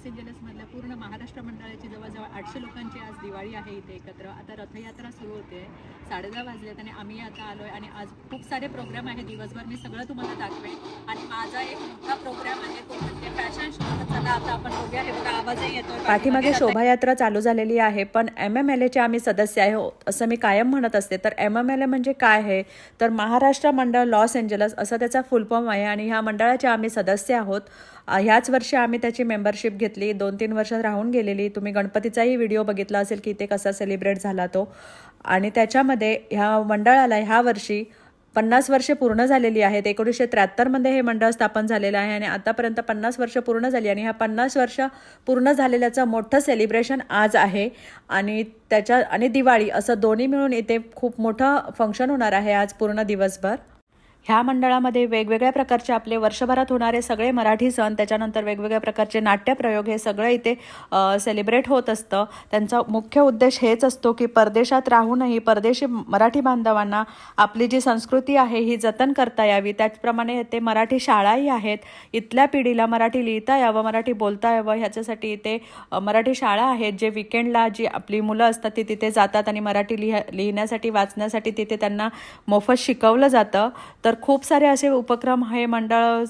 Loss एंजलसमधल्या पूर्ण महाराष्ट्र मंडळाची जवळजवळ आठशे लोकांची आज दिवाळी आहे इथे एकत्र. आता रथयात्रा सुरू होते. साडेदहा वाजलेत आणि आम्ही आता आलोय आणि आज खूप सारे प्रोग्राम आहे दिवसभर मी सगळं तुम्हाला दाखवेन. आणि माझा एक मोठा प्रोग्राम आहे तो म्हणजे फॅशन शो चला आता आपण बघूया. हे बघा आवाजही येतोय. पाठीमागे शोभायात्रा चालू झालेली आहे पण एम एम एल एचे आम्ही सदस्य आहोत असं मी कायम म्हणत असते. तर एम एम एल ए म्हणजे काय आहे? तर महाराष्ट्र मंडळ लॉस एंजलस असं त्याचा फुल फॉर्म आहे आणि ह्या मंडळाचे आम्ही सदस्य आहोत. ह्याच वर्षी आम्ही त्याची मेंबरशिप घेतली दोन तीन वर्षात राहून गेलेली. तुम्ही गणपतीचाही व्हिडिओ बघितला असेल की ते कसा सेलिब्रेट झाला तो. आणि त्याच्यामध्ये ह्या मंडळाला ह्या वर्षी पन्नास वर्षे पूर्ण झालेली आहेत. एकोणीसशे त्र्याहत्तरमध्ये हे मंडळ स्थापन झालेलं आहे आणि आतापर्यंत पन्नास वर्ष पूर्ण झाली आणि ह्या पन्नास वर्ष पूर्ण झालेल्याचं मोठं सेलिब्रेशन आज आहे. आणि त्याच्या आणि दिवाळी असं दोन्ही मिळून इथे खूप मोठं फंक्शन होणार आहे आज पूर्ण दिवसभर. ह्या मंडळामध्ये वेगवेगळ्या प्रकारचे आपले वर्षभरात होणारे सगळे मराठी सण त्याच्यानंतर वेगवेगळ्या प्रकारचे नाट्यप्रयोग हे सगळं इथे सेलिब्रेट होत असतं. त्यांचा मुख्य उद्देश हेच असतो की परदेशात राहूनही परदेशी मराठी बांधवांना आपली जी संस्कृती आहे ही जतन करता यावी. त्याचप्रमाणे ते मराठी शाळाही आहेत. इथल्या पिढीला मराठी लिहिता यावं मराठी बोलता यावं ह्याच्यासाठी इथे मराठी शाळा आहेत. जे विकेंडला जी आपली मुलं असतात ती तिथे जातात आणि मराठी लिह लिहिण्यासाठी वाचण्यासाठी तिथे त्यांना मोफत शिकवलं जातं. तर खूप सारे असे उपक्रम हे मंडळ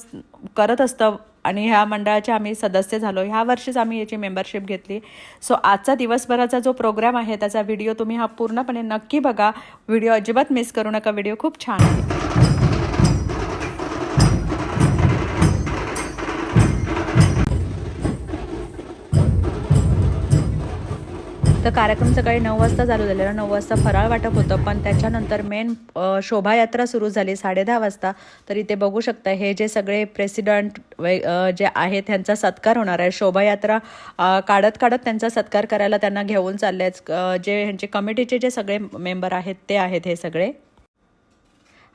करत असतं आणि ह्या मंडळाचे आम्ही सदस्य झालो. ह्या वर्षीच आम्ही याची मेंबरशिप घेतली. सो आजचा दिवसभराचा जो प्रोग्राम आहे त्याचा व्हिडिओ तुम्ही हा पूर्णपणे नक्की बघा. व्हिडिओ अजिबात मिस करू नका. व्हिडिओ खूप छान आहे. तर कार्यक्रम सकाळी नऊ वाजता चालू झालेला. नऊ वाजता फराळ वाटप होतं पण त्याच्यानंतर मेन शोभायात्रा सुरू झाली साडेदहा वाजता. तर इथे बघू शकता हे जे सगळे प्रेसिडंट जे आहेत त्यांचा सत्कार होणार आहे. शोभायात्रा काढत काढत त्यांचा सत्कार करायला त्यांना घेऊन चालले आहेत. जे ह्यांचे कमिटीचे जे सगळे मेंबर आहेत ते आहेत हे सगळे.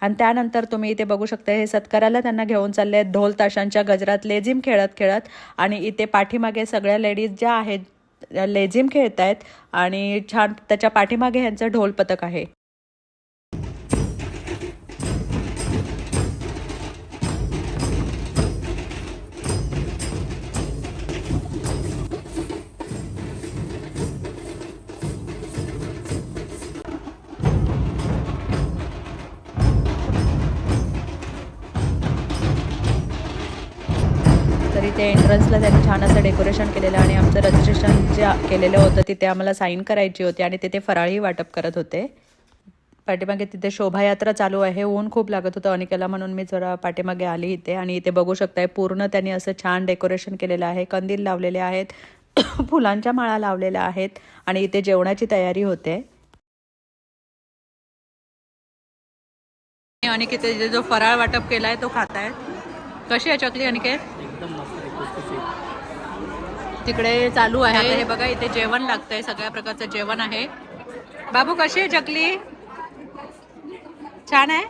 आणि त्यानंतर तुम्ही इथे बघू शकता हे सत्काराला त्यांना घेऊन चालले आहेत. ढोल ताशांच्या गजरात लेझिम खेळत खेळत आणि इथे पाठीमागे सगळ्या लेडीज ज्या आहेत लेझिम खेळत आहेत आणि छान त्याच्या पाठीमागे ह्यांचं ढोल पथक आहे. तिथे एंट्रन्सला त्यांनी छान असं डेकोरेशन केलेलं आणि आमचं रजिस्ट्रेशन जे केलेलं होतं तिथे आम्हाला साईन करायची होती आणि तिथे फराळी वाटप करत होते. पाठीमागे तिथे शोभायात्रा चालू आहे ऊन खूप लागत होतं अनिकेला म्हणून मी जरा पाठीमागे आली इथे आणि इथे बघू शकताय पूर्ण त्यांनी असं छान डेकोरेशन केलेलं आहे. कंदील लावलेले आहेत फुलांच्या माळा लावलेल्या आहेत आणि इथे जेवणाची तयारी होते. अनिकेत जो फराळ वाटप केलाय तो खात आहेत कशी आहे चकली अनिकेत? तिकडे चालू आहे. हे बघा इथे जेवण लागतंय सगळ्या प्रकारचं जेवण आहे. बाबू कशी आहे चकली छान आहे?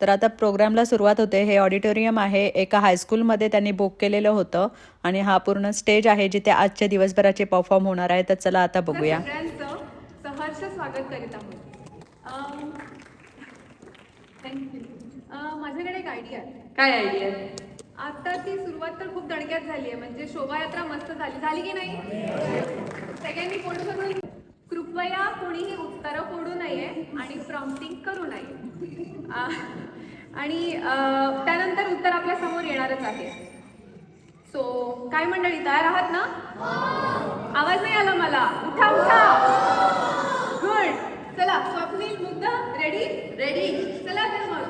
तर आता प्रोग्रामला सुरुवात होते. हे ऑडिटोरियम आहे. एका हायस्कूलमध्ये त्यांनी बुक केलेलं होतं आणि हा पूर्ण स्टेज आहे जिथे आजच्या दिवसभराचे परफॉर्म होणार आहे. तर चला आता बघूया. सहर्ष स्वागत करीत आहोत. माझ्याकडे एक आयडिया आहे. काय आयडिया आता ती सुरुवात तर खूप दणक्यात झाली आहे. म्हणजे शोभायात्रा मस्त झाली. झाली की नाही? सगळ्यांनी फोटो करून कृपया कोणीही उत्तरं फोडू नये आणि प्रॉम्प्टिंग करू नये. आणि त्यानंतर उत्तर आपल्यासमोर येणारच आहे. सो काय मंडळी तयार आहात ना? आवाज नाही आला मला. उठा उठा. गुड चला स्वप्नील मुग्ध रेडी रेडी चला तर मग.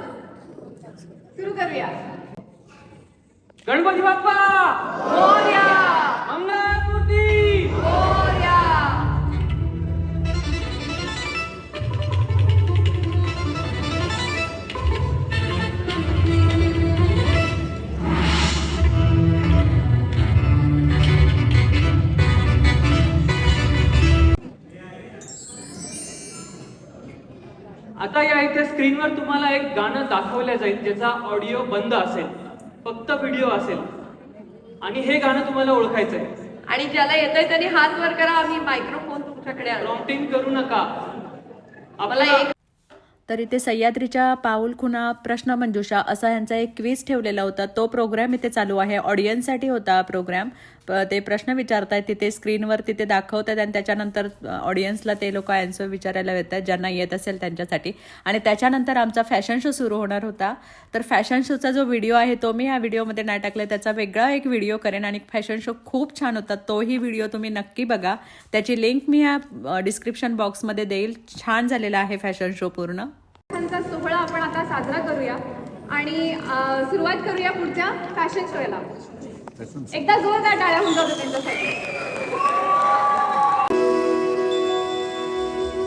सुरू करूया. गणपती बाप्पा! मंगळामूर्ती आता या इथे स्क्रीनवर तुम्हाला एक गाणं दाखवलं जाईल ज्याचा ऑडिओ बंद असेल. फक्त व्हिडिओ असेल. आणि हे गाणं तुम्हाला ओळखायचं आहे आणि ज्याला येतंय त्यांनी हात वर करा आम्ही मायक्रोफोन तुमच्याकडे प्रॉम्प्टिंग करू नका. मला आपला एक तर इथे सह्याद्रीच्या पाऊल खुणा प्रश्न मंजुषा असा ह्यांचा एक क्विज ठेवलेला होता. तो प्रोग्राम इथे चालू आहे. ऑडियन्ससाठी होता प्रोग्राम ते प्रश्न विचारतायत तिथे स्क्रीनवर तिथे दाखवत आहेत आणि त्याच्यानंतर ऑडियन्सला ते लोक आन्सर विचारायला येत आहेत ज्यांना येत असेल त्यांच्यासाठी. आणि त्याच्यानंतर आमचा फॅशन शो सुरू होणार होता. तर फॅशन शोचा जो व्हिडिओ आहे तो मी ह्या व्हिडिओमध्ये नाही टाकला त्याचा वेगळा एक व्हिडिओ करेन आणि फॅशन शो खूप छान होता. तोही व्हिडिओ तुम्ही नक्की बघा. त्याची लिंक मी ह्या डिस्क्रिप्शन बॉक्समध्ये देईल. छान झालेला आहे फॅशन शो पूर्ण. सोहळा आपण आता साजरा करूया. आणि सुरुवात करूया पुढच्या फॅशन शोला एकदा जोरदार टाळ्या होऊन जाऊ त्यांच्यासाठी.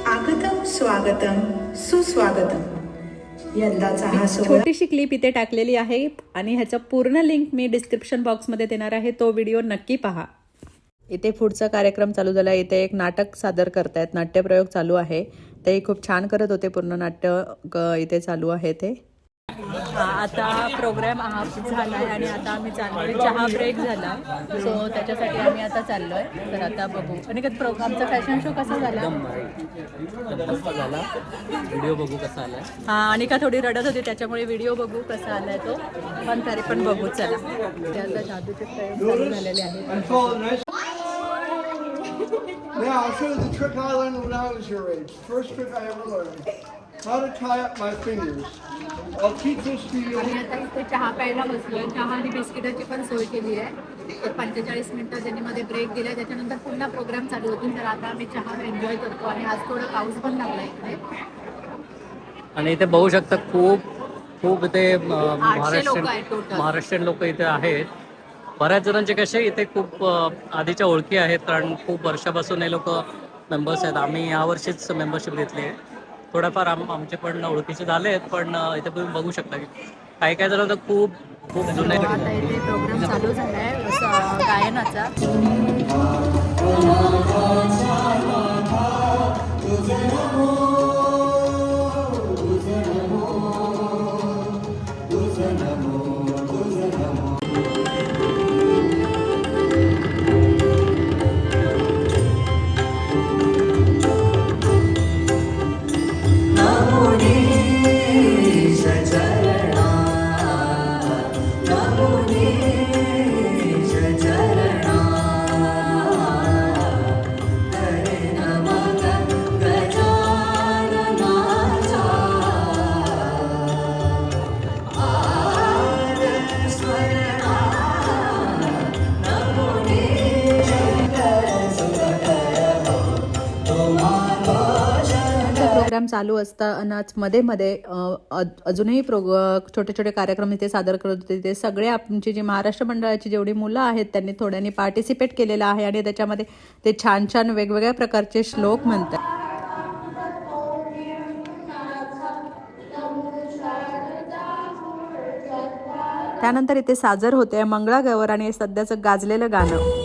आगतं स्वागतं सुस्वागतं यंदाचा हा सोहळा छोटीशी क्लिप इथे टाकलेली आहे आणि ह्याचं पूर्ण लिंक मी डिस्क्रिप्शन बॉक्समध्ये देणार आहे. तो व्हिडिओ नक्की पहा. इथे पुढचा कार्यक्रम चालू झाला इथे एक नाटक सादर करतायत. नाट्यप्रयोग चालू आहे. ते खूप छान करत होते. पूर्ण नाट्य क- इथे चालू आहे ते. आता प्रोग्राम हा झाला आहे आणि आता आम्ही चाललोय. चहा ब्रेक झाला. सो त्याच्यासाठी आम्ही आता चाललोय. तर आता बघू. आणि आमचा फॅशन शो कसा झाला? व्हिडिओ बघू कसा आलाय. हा आणि का थोडी रडत होती त्याच्यामुळे व्हिडिओ बघू कसा आलाय तो. पण तरी पण बघू चला. ते आता जादूचे प्रयोग झालेले आहेत. Now I'll show you the trick I learned when I was your age. First trick I ever learned. How to tie up my fingers. I'll teach this to you. आणि आता इथे चहा प्यायला बसलोय. चहा आणि बिस्किटाची पण सोय केली आहे. पंचेचाळीस मिनिटं ज्यांनी मध्ये ब्रेक दिला त्याच्यानंतर पुन्हा प्रोग्राम चालू होतील. तर आता आम्ही चहा एन्जॉय करतो आणि आज थोडं पाऊस पण लागला इकडे. आणि इथे बघू शकता खूप खूप इथे अं, लोकं महाराष्ट्रीयन आहेत total. महाराष्ट्रीयन लोक इथे आहेत. बऱ्याच जणांचे कसे इथे खूप अं, आधीच्या ओळखी आहेत कारण खूप वर्षापासून हे लोक मेंबर्स आहेत. आम्ही यावर्षीच मेंबरशिप घेतली आहे. थोडंफार आम आमचे पण ओळखीचे झाले आहेत पण इथे तुम्ही बघू शकता की काही काही जण तर खूप खूप जुने. आता इथे प्रोग्राम चालू झाला आहे गायनाचा. प्रोग्राम चालू असतानाच मध्ये मध्ये अजूनही प्रोग छोटे छोटे कार्यक्रम इथे सादर करत होते. ते सगळे आमची जी महाराष्ट्र मंडळाची जेवढी मुलं आहेत त्यांनी थोड्यांनी पार्टिसिपेट केलेलं आहे आणि त्याच्यामध्ये ते छान छान वेगवेगळ्या प्रकारचे श्लोक म्हणतात. त्यानंतर इथे साजर होते मंगळागौर आणि सध्याचं गाजलेलं गाणं.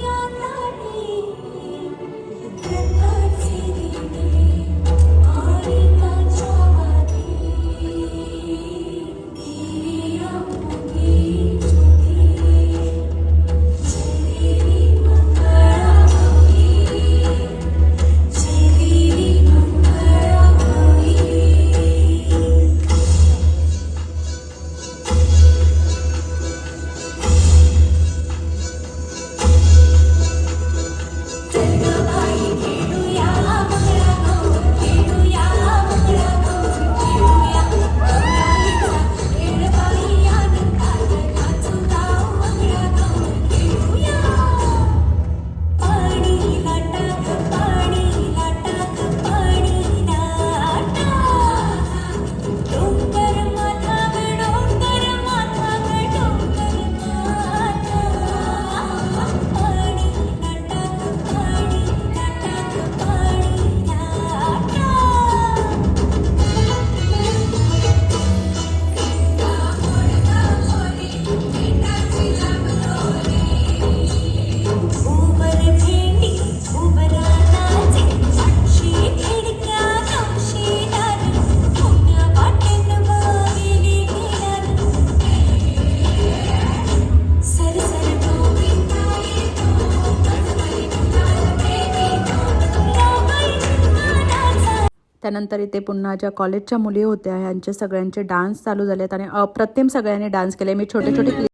त्यानंतर इथे पुन्हा ज्या कॉलेजच्या मुली होत्या ह्यांचे सगळ्यांचे डान्स चालू झालेत आणि अप्रतिम सगळ्यांनी डान्स केले. मी छोटे छोटे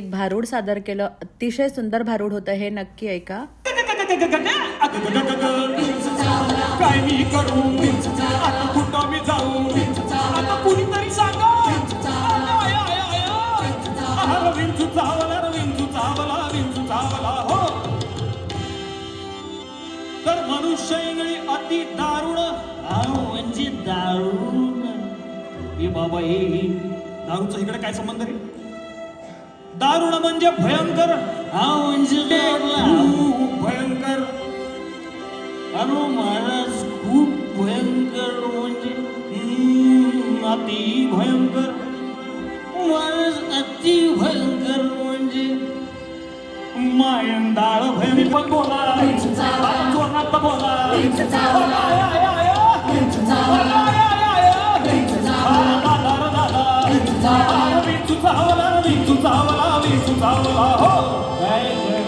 एक भारूड सादर केलं. अतिशय सुंदर भारूड होतं हे नक्की ऐका काय मी करू आता कुठं मी जाऊ आता कुणीतरी सांगा विंचू चावला विंचू चावला विंचू चावला हो तर मनुष्य इंगळी अति दारुण. म्हणजे दारुण. बाबा हे दारूचा इकडे काय संबंध रे? दारुण म्हणजे भयंकर. हा म्हणजे भयंकर. अनो महाराज खूप भयंकर म्हणजे अति भयंकर. महाराज अति भयंकर म्हणजे मायंदाळ भयंकर. पण बोला जोरात बोला सुचावला मी सुचावला हो.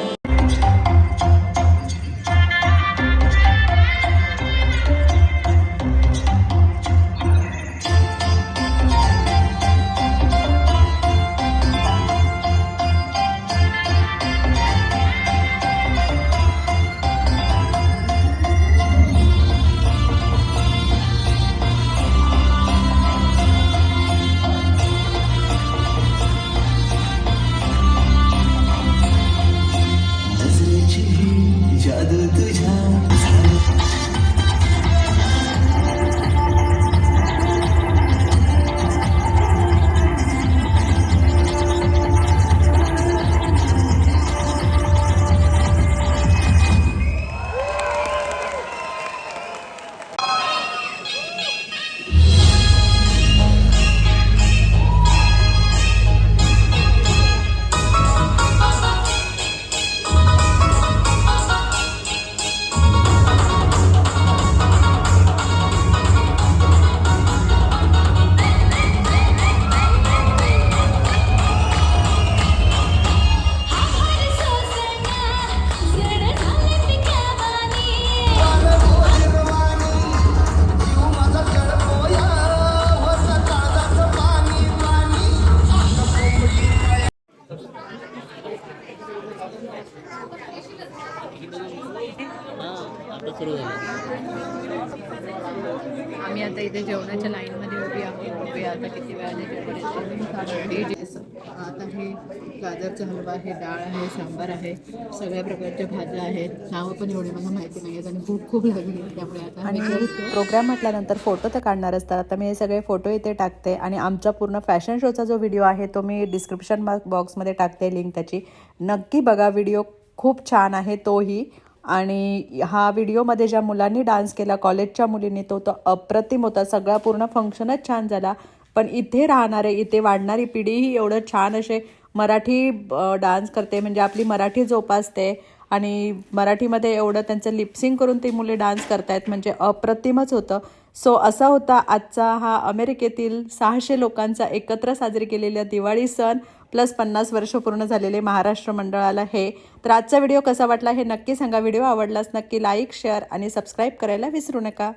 गाजरचा हलवा आहे डाळ आहे सांबार आहे सगळ्या प्रकारच्या भाज्या आहेत. नावं पण एवढी मला माहिती नाही आहेत आणि भूक खूप लागली. त्यामुळे आता आणि. प्रोग्राम म्हटल्यानंतर फोटो तर काढणारच तर आता मी हे सगळे फोटो इथे टाकते आणि आमचा पूर्ण फॅशन शोचा जो व्हिडिओ आहे तो मी डिस्क्रिप्शन बॉक्समध्ये टाकते लिंक त्याची. नक्की बघा व्हिडिओ खूप छान आहे तोही. आणि हा व्हिडिओमध्ये ज्या मुलांनी डान्स केला कॉलेजच्या मुलींनी तो तो अप्रतिम होता. सगळा पूर्ण फंक्शनच छान झाला. पण इथे राहणारे इथे वाढणारी पिढी ही एवढं छान असे मराठी डान्स करते. म्हणजे आपली मराठी जोपासते आणि मराठीमध्ये एवढं त्यांचं लिप्सिंग करून ती मुले डान्स करतायत. म्हणजे अप्रतिमच होतं. सो असा होता आजचा हा अमेरिकेतील सहाशे लोकांचा एकत्र साजरी केलेला दिवाळी सण प्लस पन्नास वर्ष पूर्ण झालेले महाराष्ट्र मंडळाला हे. तर आजचा व्हिडिओ कसा वाटला हे नक्की सांगा. व्हिडिओ आवडलास नक्की लाईक शेअर आणि सबस्क्राईब करायला विसरू नका.